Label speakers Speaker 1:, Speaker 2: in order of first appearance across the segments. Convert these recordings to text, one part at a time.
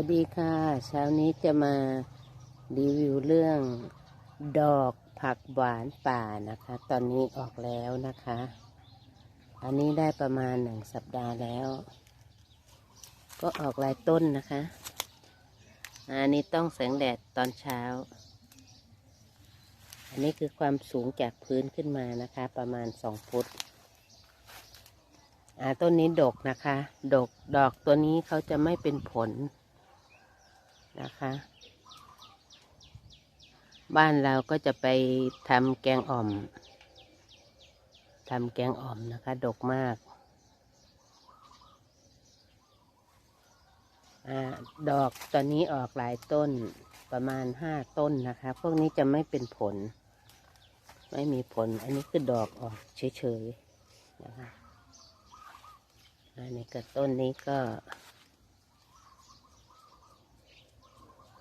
Speaker 1: วัสดีค่ะเช้านี้จะมารีวิวเรื่องดอกผักหวานป่านะคะ ตอนนี้ออกแล้วนะคะ อันนี้ได้ประมาณหนึ่งสัปดาห์แล้ว ก็ออกหลายต้นนะคะอันนี้ต้องแสงแดดตอนเช้า อันนี้คือความสูงจากพื้นขึ้นมานะคะ ประมาณสองฟุตอ่าต้นนี้ดกนะคะ ดกดอกตัวนี้เขาจะไม่เป็นผล นะคะ บ้านเราก็จะไปทำแกงอ่อมทำแกงอ่อมนะคะ ดกมากอดอกตอนนี้ออกหลายต้นประมาณห้าต้นนะคะ พวกนี้จะไม่เป็นผล ไม่มีผล อันนี้คือดอกออกเฉยๆนะคะอันนี้ก็ต้นนี้ก็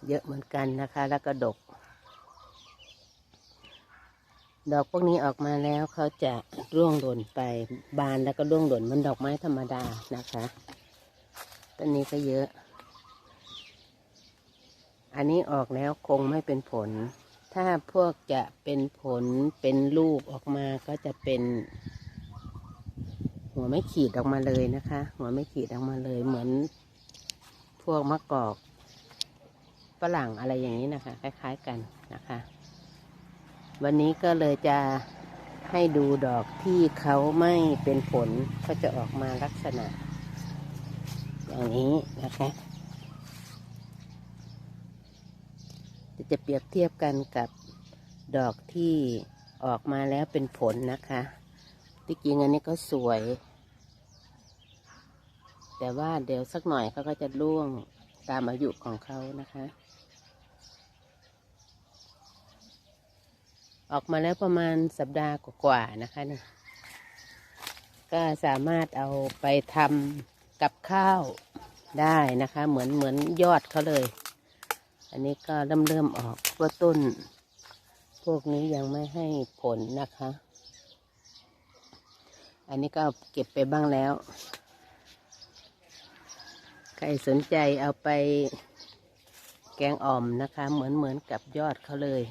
Speaker 1: เยอะเหมือนกันนะคะ แล้วก็ดก ดอกพวกนี้ออกมาแล้วเขาจะร่วงหล่นไปบานแล้วก็ร่วงหล่นเหมันดอกไม้ธรรมดานะคะต้นนี้ก็เยอะ อันนี้ออกแล้วคงไม่เป็นผล ถ้าพวกจะเป็นผลเป็นลูกออกมาก็จะเป็น หัวไม่ขีดออกมาเลยนะคะ หัวไม่ขีดออกมาเลยเหมือนพวกมะกอก ฝรั่งอะไรอย่างนี้นะคะ คล้าย ๆกันนะคะ วันนี้ก็เลยจะให้ดูดอกที่เขาไม่เป็นผลก็จะออกมาลักษณะ อย่างนี้นะคะจะเปรียบเทียบกันกับดอกที่ออกมาแล้วเป็นผลนะคะที่จริงอันนี้ก็สวย แต่ว่าเดี๋ยวสักหน่อยเขาก็จะร่วง ตามอายุของเขานะคะ ออกมาแล้วประมาณสัปดาห์กว่าๆนะคะนี่ยก็สามารถเอาไปทำกับข้าวได้นะคะ เหมือนเหมือนยอดเขาเลย อันนี้ก็เริ่มเริ่มออกเพราต้น พวกนี้ยังไม่ให้ผลนะคะ อันนี้ก็เก็บไปบ้างแล้ว ใครสนใจเอาไปแกงอ่อมนะคะ เหมือนเหมือนกับยอดเขาเลย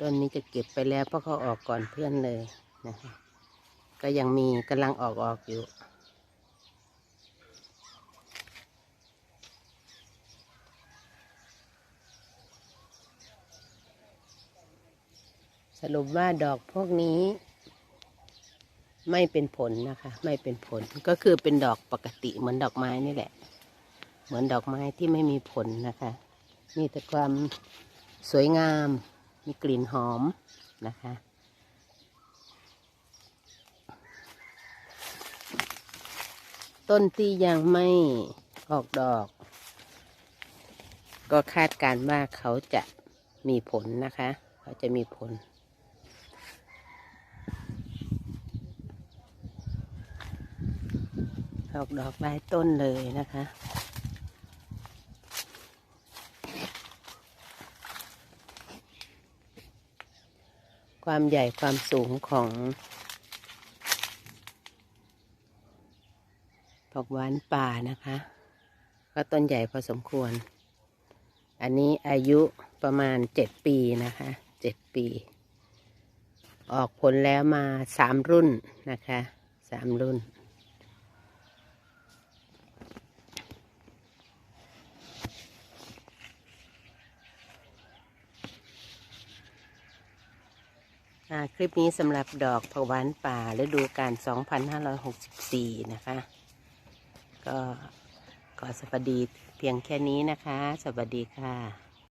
Speaker 1: ต้นนี้จะเก็บไปแล้วเพราะเขาออกก่อนเพื่อนเลยนะคะก็ยังมีกำลังออกออกอยู่สรุปว่าดอกพวกนี้ ไม่เป็นผลนะคะ ไม่เป็นผลก็คือเป็นดอกปกติเหมือนดอกไม้นี่แหละ เหมือนดอกไม้ที่ไม่มีผลนะคะ มีแต่ความสวยงาม มีกลิ่นหอมนะคะต้นที่ยังไม่ออกดอก ก็คาดการณ์ว่าเขาจะมีผลนะคะ เขาจะมีผล ออกดอกหลายต้นเลยนะคะ ความใหญ่ความสูงของผักหวานป่านะคะ ก็ต้นใหญ่พอสมควร อันนี้อายุประมาณเจ็ดปีนะคะเจ็ดปี ออกผลแล้วมาสามรุ่นนะคะสามรุ่น คลิปนี้สำหรับดอกผักหวานป่าฤดูกาล2564 นะคะ ก็ขอสวัสดีเพียงแค่นี้นะคะ สวัสดีค่ะ